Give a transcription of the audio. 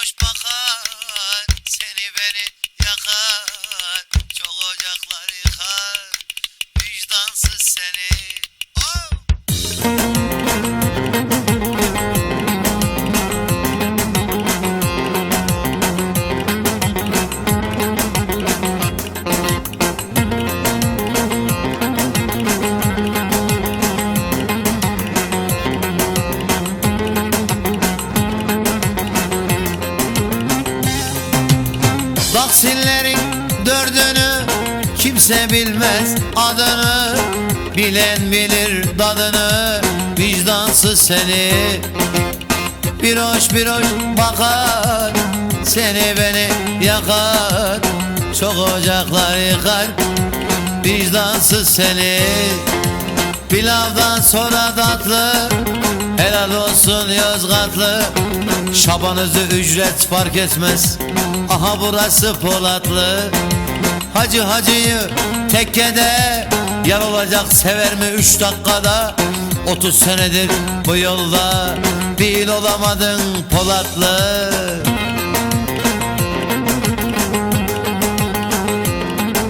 hoş bakar Taksinlerin dördünü Kimse bilmez adını. Bilen bilir dadını Vicdansız seni. Bir hoş bir hoş bakar Seni beni yakar. Çok ocaklar yıkar Vicdansız seni. Pilavdan sonra tatlı Helal olsun Yozgatlı. Şabanızı ücret fark etmez. Aha burası Polatlı. Hacı hacıyı tekkede Yar olacak sever mi üç dakikada? 30 senedir bu yolda Değil olamadın Polatlı